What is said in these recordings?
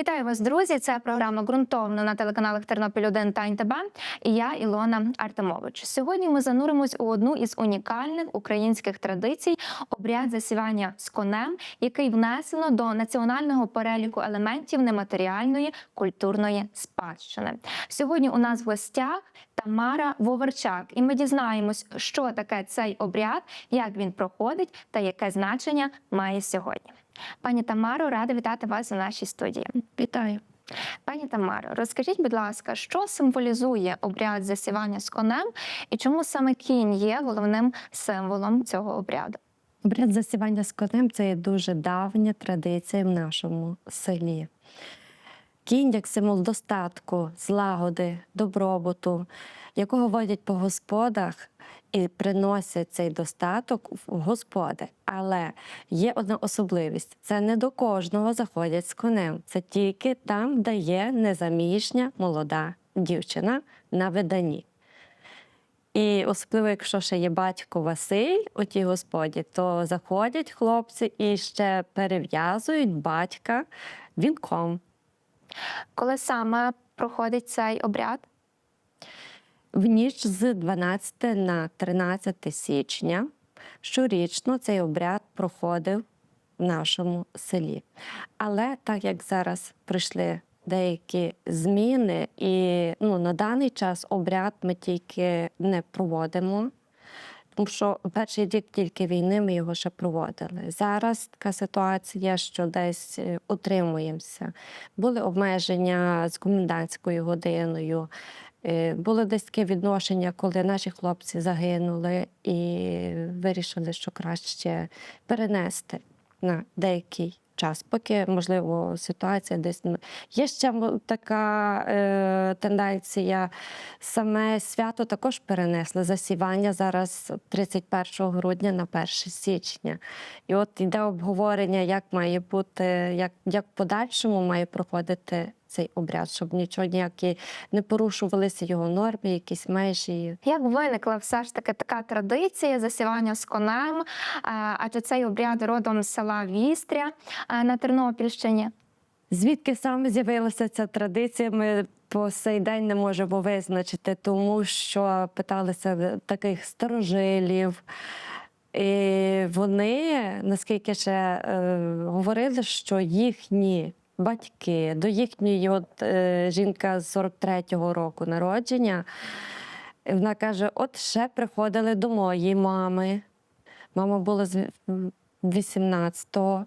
Вітаю вас, друзі! Це програма ґрунтовно на телеканалах Тернопіль 1 та НТБ. І я Ілона Артемович. Сьогодні ми зануримось у одну із унікальних українських традицій обряд засівання з конем, який внесено до національного переліку елементів нематеріальної культурної спадщини. Сьогодні у нас в гостях Тамара Воверчак, і ми дізнаємось, що таке цей обряд, як він проходить та яке значення має сьогодні. Пані Тамаро, рада вітати вас у нашій студії. Вітаю. Пані Тамаро, розкажіть, будь ласка, що символізує обряд засівання з конем і чому саме кінь є головним символом цього обряду? Обряд засівання з конем це є дуже давня традиція в нашому селі. Кінь як символ достатку, злагоди, добробуту, якого водять по господах і приносять цей достаток в господи. Але є одна особливість: це не до кожного заходять з конем. Це тільки там, де є незаміжня молода дівчина на виданні. І особливо, якщо ще є батько Василь у тій господі, то заходять хлопці і ще перев'язують батька вінком. Коли саме проходить цей обряд? В ніч з 12 на 13 січня щорічно цей обряд проходив в нашому селі. Але так як зараз прийшли деякі зміни, і ну, на даний час обряд ми тільки не проводимо. Тому що перший рік тільки війни ми його ще проводили. Зараз така ситуація, що десь е, утримуємося. Були обмеження з комендантською годиною. Е, Було десь таке відношення, коли наші хлопці загинули і вирішили, що краще перенести на деякий час, поки можливо ситуація десь є ще така е, тенденція. Саме свято також перенесли засівання зараз 31 грудня на 1 січня. І от йде обговорення, як має бути, як, як в подальшому має проходити цей обряд, щоб нічого ніякі не порушувалися його норми, якісь межі. Як виникла все ж таки така традиція засівання з конем? Е, Адже цей обряд родом з села Вістря е, на Тернопільщині. Звідки саме з'явилася ця традиція? Ми по сей день не можемо визначити, тому що питалися таких старожилів. І вони, наскільки ще е, говорили, що їхні батьки, до їхньої от, е, жінка з 43-го року народження, вона каже: от ще приходили до моєї мами. Мама була з 18-го.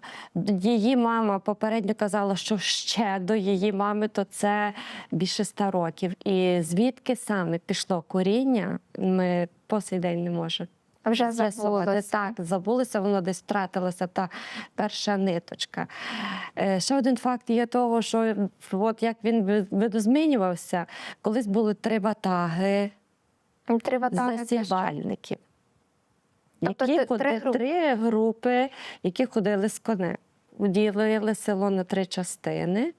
Її мама попередньо казала, що ще до її мами, то це більше ста років. І звідки саме пішло коріння, ми по сей день не можемо. Вже забулося. Так, забулося, воно десь втратилася та перша ниточка. Е, Ще один факт є того, що от як він видозмінювався, колись були три ватаги Три ватаги засівальників. Тобто які ти- три групи? три групи, які ходили з конем. Ділили село на три частини.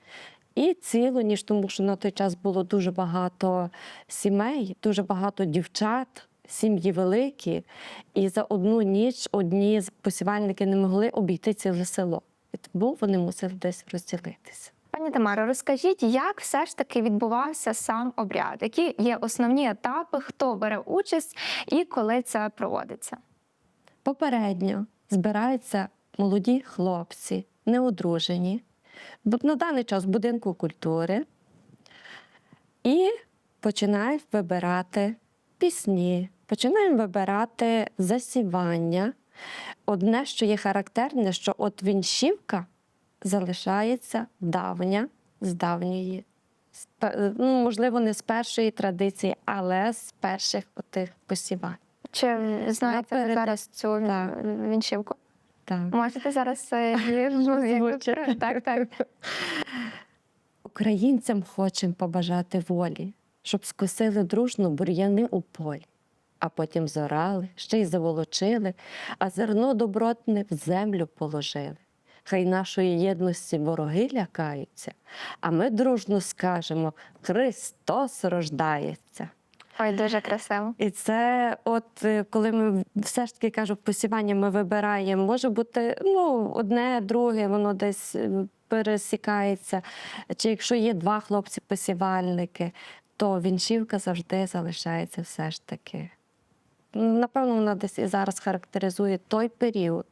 І цілу ніж, тому що на той час було дуже багато сімей, дуже багато дівчат, сім'ї великі. І за одну ніч одні посівальники не могли обійти ціле село. І тому вони мусили десь розділитися. Пані Тамаро, розкажіть, як все ж таки відбувався сам обряд? Які є основні етапи, хто бере участь і коли це проводиться? Попередньо збираються молоді хлопці, неодружені, на даний час в будинку культури і починають вибирати пісні, починаємо вибирати засівання. Одне, що є характерне, що от віншівка залишається давня з давньої, ну, можливо, не з першої традиції, але з перших отих посівань. Чи знаєте Наперед- зараз цю Так. вінчівку? Так. Можете зараз е, її ну, так, так. Українцям хочемо побажати волі, щоб скосили дружно бур'яни у полі, а потім зорали, ще й заволочили, а зерно добротне в землю положили. Хай нашої єдності вороги лякаються, а ми дружно скажемо: Христос рождається. Ой, дуже красиво. І це, от е, коли ми все ж таки кажу, посівання ми вибираємо, може бути ну, одне, друге, воно десь е, пересікається, чи якщо є два хлопці-посівальники, то вінчівка завжди залишається все ж таки. Напевно, вона десь і зараз характеризує той період.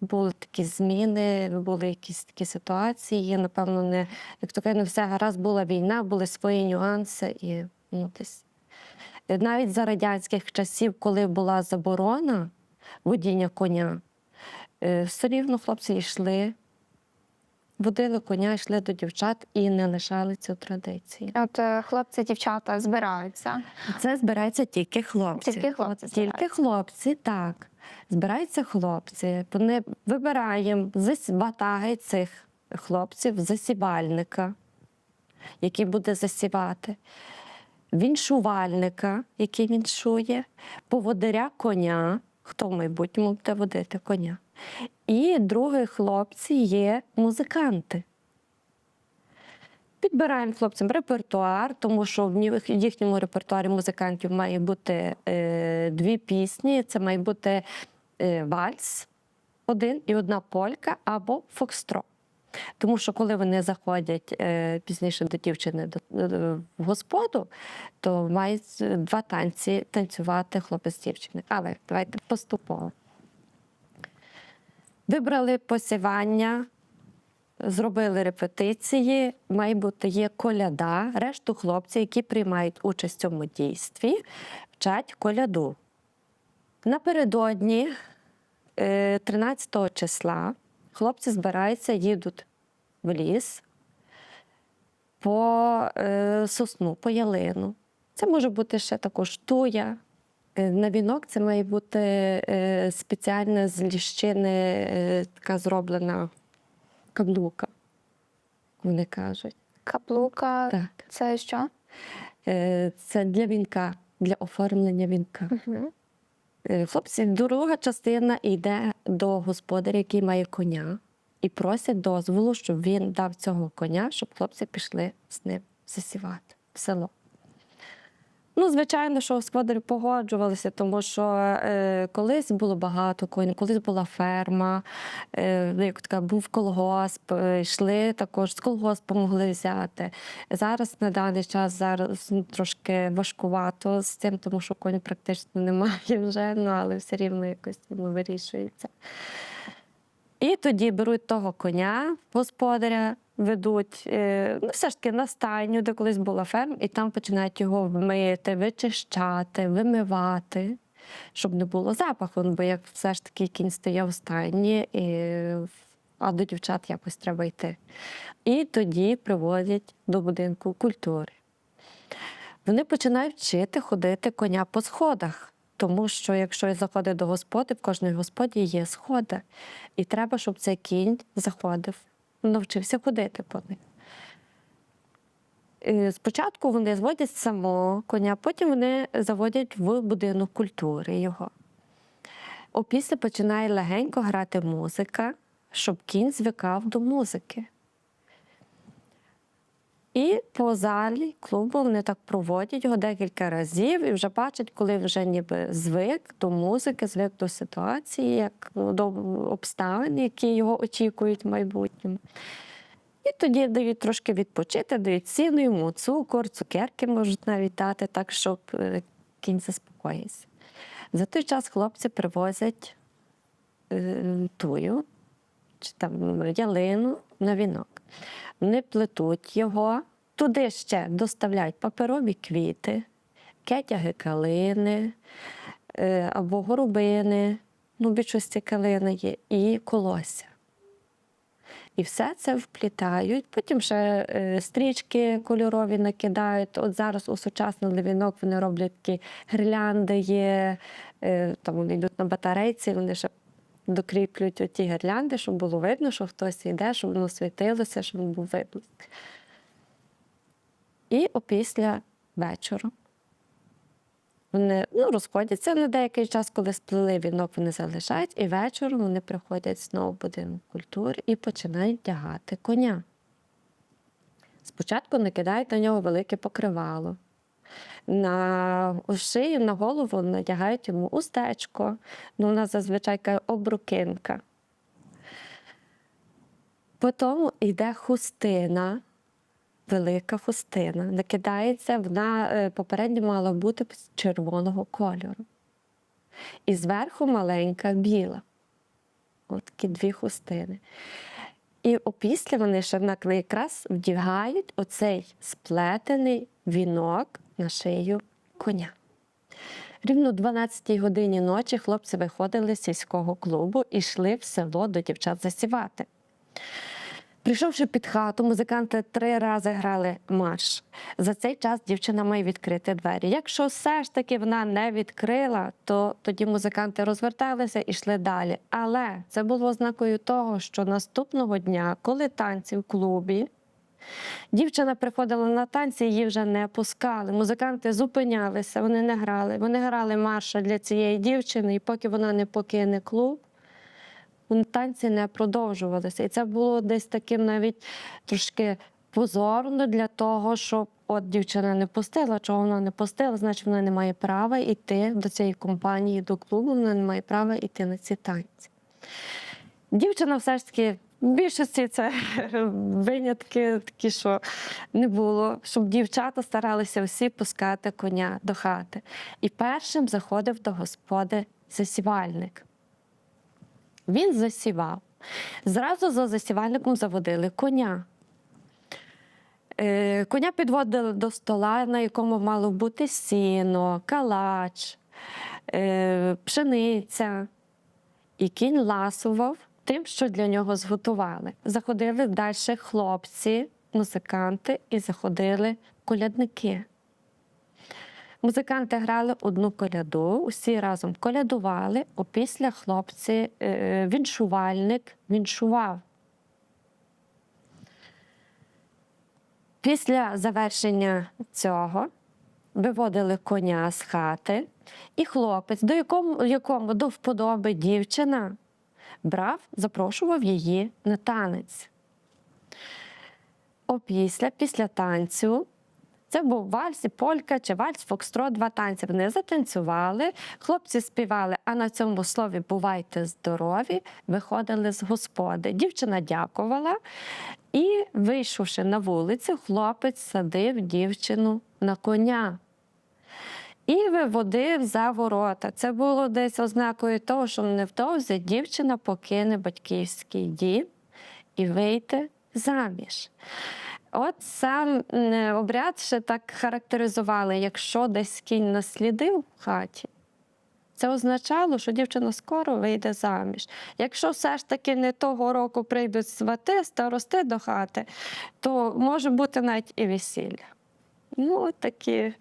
Були такі зміни, були якісь такі ситуації. Напевно, не як то кажуть, не все гаразд була війна, були свої нюанси і ну, десь. Навіть за радянських часів, коли була заборона водіння коня, е, все рівно хлопці йшли, водили коня, йшли до дівчат і не лишали цю традицію. От е, хлопці, дівчата збираються. Це збираються тільки хлопці. Тільки хлопці От Тільки хлопці, так. Збираються хлопці. Вони вибираємо з батаги цих хлопців засівальника, який буде засівати, віншувальника, який віншує, поводиря коня, хто в майбутньому буде водити коня. І другі хлопці є музиканти. Підбираємо хлопцям репертуар, тому що в їхньому репертуарі музикантів має бути е, дві пісні. Це має бути е, вальс, один і одна полька або фокстро. Тому що коли вони заходять е, пізніше до дівчини до, е, в господу, то мають два танці танцювати хлопець-дівчини. Але давайте поступово. Вибрали посівання, зробили репетиції, має є коляда. Решту хлопців, які приймають участь в цьому дійстві, вчать коляду. Напередодні, е, 13 числа, хлопці збираються, їдуть в ліс по е, сосну, по ялину. Це може бути ще також туя. Е, На вінок це має бути е, спеціальна з ліщини, е, така зроблена каблука, вони кажуть. Каплука Так. це що? Це для вінка, для оформлення вінка. Угу. Хлопці, друга частина йде до господаря, який має коня, і просять дозволу, щоб він дав цього коня, щоб хлопці пішли з ним засівати в село. Ну, звичайно, що господарі погоджувалися, тому що е, колись було багато коней, колись була ферма, е, як така, був колгосп, е, йшли також з колгоспу могли взяти. Зараз на даний час зараз ну, трошки важкувато з цим, тому що коней практично немає вже, ну, але все рівно якось воно вирішується. І тоді беруть того коня, господаря, ведуть е, ну, все ж таки на стайню, де колись була ферма, і там починають його мити, вичищати, вимивати, щоб не було запаху. Ну, Бо як все ж таки кінь стояв в стайні, і, а до дівчат якось треба йти. І тоді приводять до будинку культури. Вони починають вчити ходити коня по сходах. Тому що якщо заходить до господи, в кожній господі є сходи. І треба, щоб цей кінь заходив, навчився ходити по них. Е, Спочатку вони зводять самого коня, потім вони заводять в будинок культури його. Опісля починає легенько грати музика, щоб кінь звикав до музики. І по залі клубу вони так проводять його декілька разів і вже бачать, коли вже ніби звик до музики, звик до ситуації, як до обставин, які його очікують в майбутньому. І тоді дають трошки відпочити, дають сіну йому цукор, цукерки можуть навіть дати, так, щоб е, кінь заспокоївся. За той час хлопці привозять е, тую чи там ялину на вінок. Вони плетуть його, туди ще доставляють паперові квіти, кетяги калини е, або горобини, ну, більшості калини є, і колосся. І все це вплітають. Потім ще е, стрічки кольорові накидають. От зараз усучаснили вінок, вони роблять такі гірлянди є, е, там вони йдуть на батарейці, вони ще докріплюють оті гірлянди, щоб було видно, що хтось йде, щоб воно світилося, щоб був виблиск. І опісля вечора вони ну, розходяться на деякий час, коли сплели вінок, вони залишають, і вечором вони приходять знову в будинок культури і починають тягати коня. Спочатку накидають на нього велике покривало. На шию, на голову надягають йому устечко, ну, у нас зазвичай каже обрукинка. Потім йде хустина, велика хустина. Накидається, вона е, попередньо мала бути червоного кольору. І зверху маленька біла. От такі дві хустини. І опісля вони ще якраз вдягають оцей сплетений вінок на шию коня. Рівно о 12 годині ночі хлопці виходили з сільського клубу і йшли в село до дівчат засівати. Прийшовши під хату, музиканти три рази грали марш. За цей час дівчина має відкрити двері. Якщо все ж таки вона не відкрила, то тоді музиканти розверталися і йшли далі. Але це було ознакою того, що наступного дня, коли танці в клубі, Дівчина приходила на танці, її вже не пускали. Музиканти зупинялися, вони не грали. Вони грали марша для цієї дівчини, і поки вона не покине клуб, танці не продовжувалися. І це було десь таким навіть трошки позорно для того, щоб от дівчина не пустила. Чого вона не пустила, значить вона не має права йти до цієї компанії, до клубу, вона не має права йти на ці танці. Дівчина все ж таки. В більшості це винятки такі, що не було, щоб дівчата старалися всі пускати коня до хати. І першим заходив до господи засівальник. Він засівав. Зразу за засівальником заводили коня. Е, Коня підводили до стола, на якому мало бути сіно, калач, е, пшениця. І кінь ласував тим, що для нього зготували. Заходили далі хлопці, музиканти і заходили колядники. Музиканти грали одну коляду, усі разом колядували, опісля хлопці е, віншувальник віншував. Після завершення цього виводили коня з хати, і хлопець, до якому, якому до вподоби дівчина, брав, запрошував її на танець. Опісля, після танцю, це був вальс і полька чи вальс, фокстрот, два танці. Вони затанцювали, хлопці співали, а на цьому слові бувайте здорові, виходили з господи. Дівчина дякувала, і, вийшовши на вулицю, хлопець садив дівчину на коня. І виводив за ворота. Це було десь ознакою того, що невдовзі дівчина покине батьківський дім і вийде заміж. От сам обряд ще так характеризували, якщо десь кінь наслідив в хаті, це означало, що дівчина скоро вийде заміж. Якщо все ж таки не того року прийдуть свати, старости до хати, то може бути навіть і весілля. Ну, такі.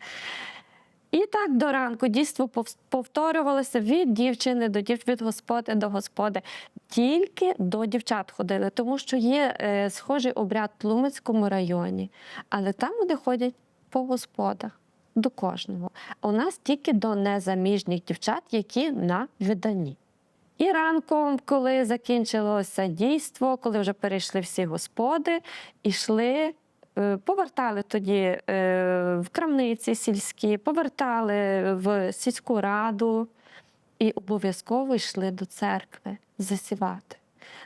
І так до ранку дійство повторювалося від дівчини до дів, від господи до господи. Тільки до дівчат ходили, тому що є е, схожий обряд в Тлумацькому районі, але там вони ходять по господах до кожного. У нас тільки до незаміжніх дівчат, які на виданні. І ранком, коли закінчилося дійство, коли вже перейшли всі господи, ішли, повертали тоді е, в крамниці сільські, повертали в сільську раду і обов'язково йшли до церкви засівати.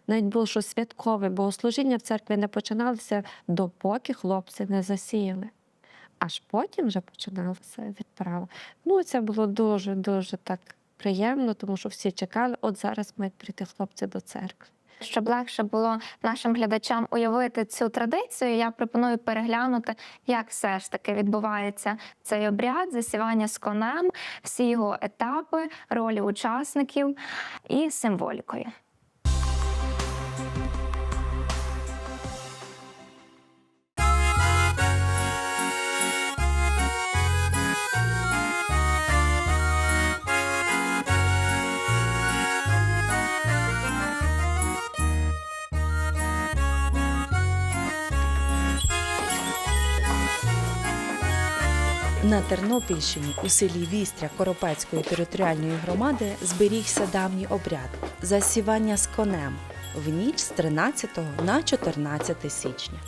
Навіть було що святкове богослужіння в церкві не починалося, допоки хлопці не засіяли. Аж потім вже починалася відправа. Ну, це було дуже-дуже так приємно, тому що всі чекали, от зараз мають прийти хлопці до церкви. Щоб легше було нашим глядачам уявити цю традицію, я пропоную переглянути, як все ж таки відбувається цей обряд засівання з конем, всі його етапи, ролі учасників і символікою. На Тернопільщині у селі Вістря Коропецької територіальної громади зберігся давній обряд засівання з конем в ніч з 13 на 14 січня.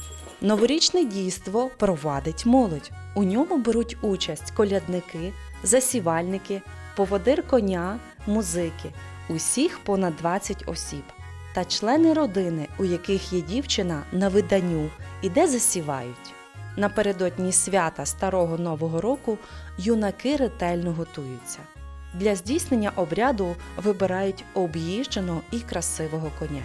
Новорічне дійство провадить молодь. У ньому беруть участь колядники, засівальники, поводир коня, музики, усіх понад 20 осіб. та члени родини, у яких є дівчина на виданню і де засівають. Напередодні свята Старого Нового року юнаки ретельно готуються. Для здійснення обряду вибирають об'їждженого і красивого коня.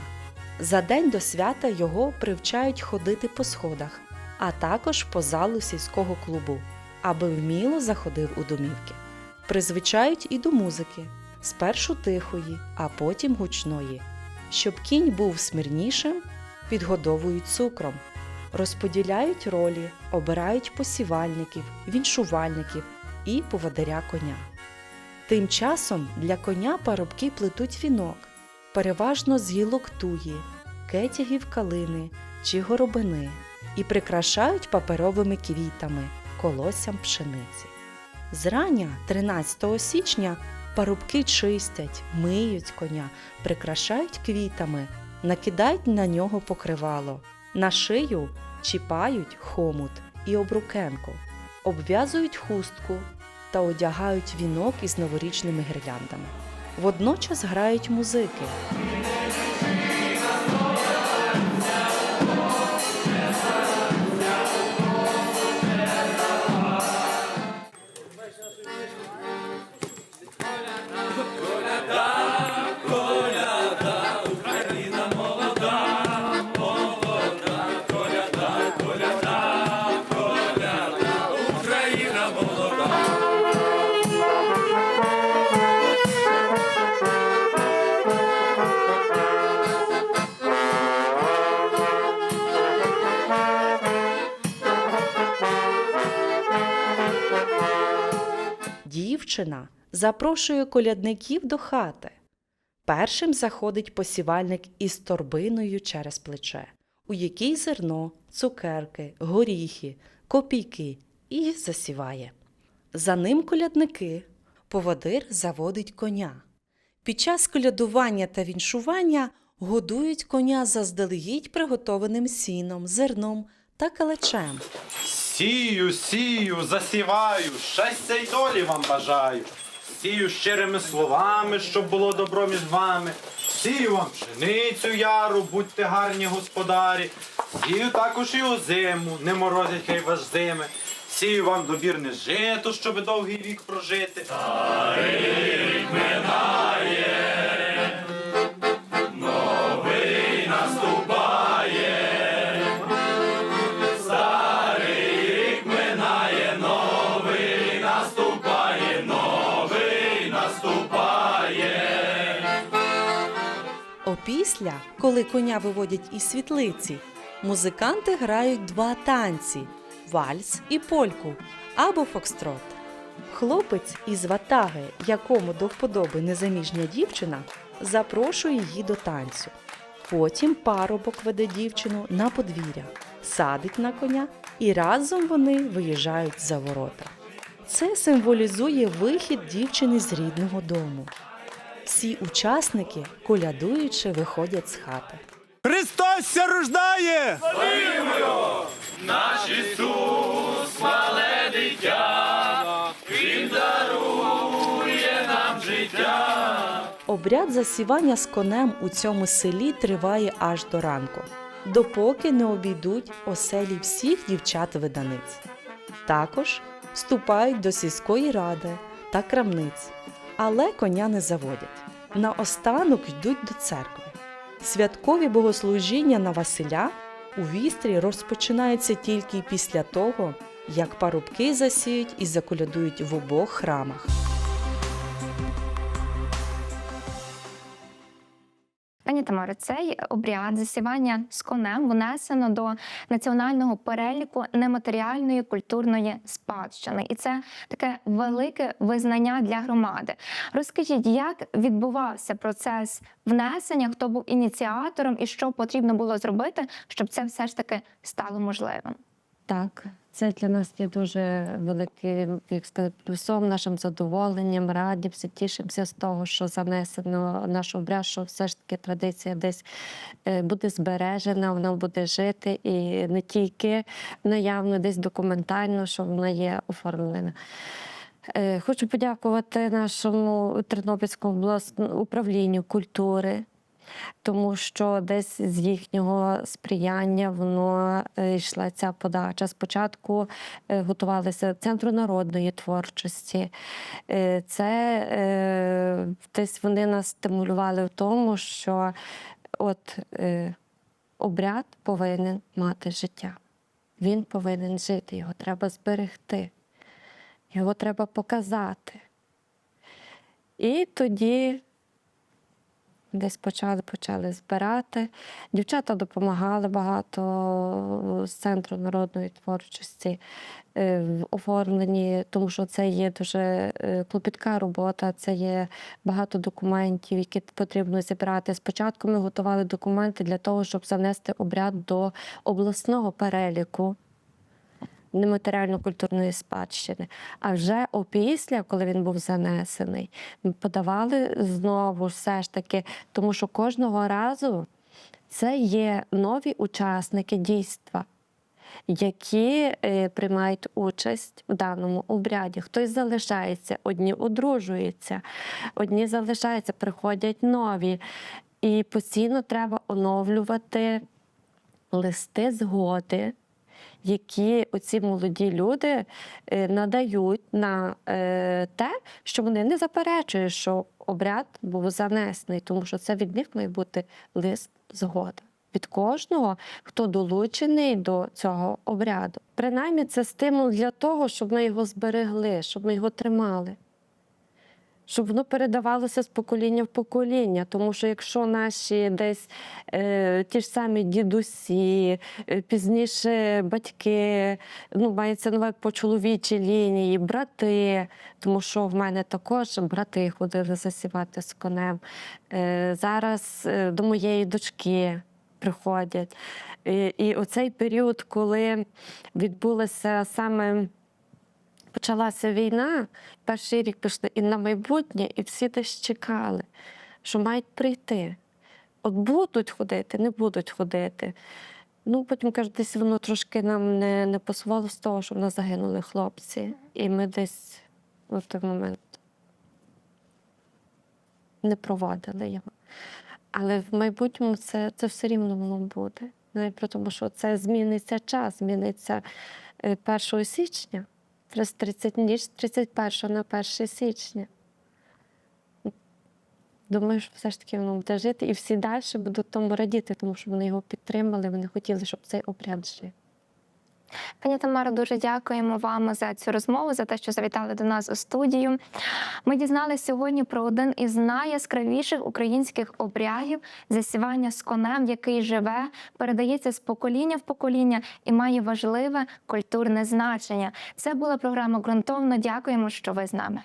За день до свята його привчають ходити по сходах, а також по залу сільського клубу, аби вміло заходив у домівки. Призвичають і до музики, спершу тихої, а потім гучної. Щоб кінь був смирнішим, підгодовують цукром, розподіляють ролі, обирають посівальників, віншувальників і поводиря коня. Тим часом для коня парубки плетуть вінок, переважно з гілок туї, кетягів калини чи горобини, і прикрашають паперовими квітами, колоссям пшениці. Зрання 13 січня парубки чистять, миють коня, прикрашають квітами, накидають на нього покривало, на шию чіпають хомут і обрукенку, обв'язують хустку та одягають вінок із новорічними гірляндами. Водночас грають музики. Дівчина запрошує колядників до хати. Першим заходить посівальник із торбиною через плече, у якій зерно, цукерки, горіхи, копійки і засіває. За ним колядники. Поводир заводить коня. Під час колядування та віншування годують коня заздалегідь приготованим сіном, зерном та калачем. Сію, сію, засіваю, щастя й долі вам бажаю. Сію щирими словами, щоб було добро між вами. Сію вам пшеницю яру, будьте гарні господарі. Сію також і озиму, не морозять хай ваш зими. Сію вам добірне жито, щоб довгий вік прожити. Опісля, коли коня виводять із світлиці, музиканти грають два танці вальс і польку або фокстрот. Хлопець із ватаги, якому до вподоби незаміжня дівчина, запрошує її до танцю. Потім парубок веде дівчину на подвір'я, садить на коня і разом вони виїжджають за ворота. Це символізує вихід дівчини з рідного дому. Всі учасники, колядуючи, виходять з хати. Христос ся рождає! Вигуємо наші сумалетя! Він дарує нам життя. Обряд засівання з конем у цьому селі триває аж до ранку, допоки не обійдуть оселі всіх дівчат-виданиць. Також вступають до сільської ради та крамниць, але коня не заводять. Наостанок йдуть до церкви. Святкові богослужіння на Василя у вістрі розпочинаються тільки після того, як парубки засіють і заколядують в обох храмах. Пані Тамаро, цей обряд засівання з конем внесено до національного переліку нематеріальної культурної спадщини, і це таке велике визнання для громади. Розкажіть, як відбувався процес внесення, хто був ініціатором і що потрібно було зробити, щоб це все ж таки стало можливим? Так, це для нас є дуже великим як сказати, плюсом, нашим задоволенням, радімося, тішимося з того, що занесено наш обряд, що все ж таки традиція десь е, буде збережена, вона буде жити і не тільки наявно, десь документально, що вона є оформлена. Е, Хочу подякувати нашому Тернопільському управлінню культури, тому що десь з їхнього сприяння воно е, йшла ця подача. Спочатку е, готувалися центру народної творчості. Е, Це десь вони нас стимулювали в тому, що от обряд повинен мати життя. Він повинен жити, його треба зберегти, його треба показати. І тоді десь почали, почали збирати. Дівчата допомагали багато з центру народної творчості е, в оформленні, тому що це є дуже е, клопітка робота, це є багато документів, які потрібно зібрати. Спочатку ми готували документи для того, щоб занести обряд до обласного переліку нематеріально-культурної спадщини. А вже опісля, коли він був занесений, подавали знову все ж таки, тому що кожного разу це є нові учасники дійства. Які е, приймають участь в даному обряді. Хтось залишається, одні одружуються, одні залишаються, приходять нові. І постійно треба оновлювати листи згоди, які оці молоді люди е, надають на е, те, що вони не заперечують, що обряд був занесений, тому що це від них має бути лист згоди. Від кожного, хто долучений до цього обряду. Принаймні, це стимул для того, щоб ми його зберегли, щоб ми його тримали щоб воно передавалося з покоління в покоління. Тому що якщо наші десь е, ті ж самі дідусі, е, пізніше батьки, ну мається на по чоловічій лінії, брати, тому що в мене також брати ходили засівати з конем. Е, зараз е, до моєї дочки приходять. І, і оцей період, коли відбулося саме почалася війна, перший рік пішли і на майбутнє, і всі десь чекали, що мають прийти. От будуть ходити, не будуть ходити. Ну, потім кажуть, десь воно трошки нам не, не пасувало з того, що в нас загинули хлопці. І ми десь в той момент не проводили його. Але в майбутньому це, це все рівно воно буде. Навіть при тому, що це зміниться час, зміниться е, 1 січня. Через 30 ніч, з 31 на 1 січня. Думаю, що все ж таки воно буде жити, і всі далі будуть тому радіти, тому що вони його підтримали, вони хотіли, щоб цей обряд жив. Пані Тамаро, дуже дякуємо вам за цю розмову, за те, що завітали до нас у студію. Ми дізналися сьогодні про один із найяскравіших українських обрядів засівання з конем, який живе, передається з покоління в покоління і має важливе культурне значення. Це була програма ґрунтовно. Дякуємо, що ви з нами.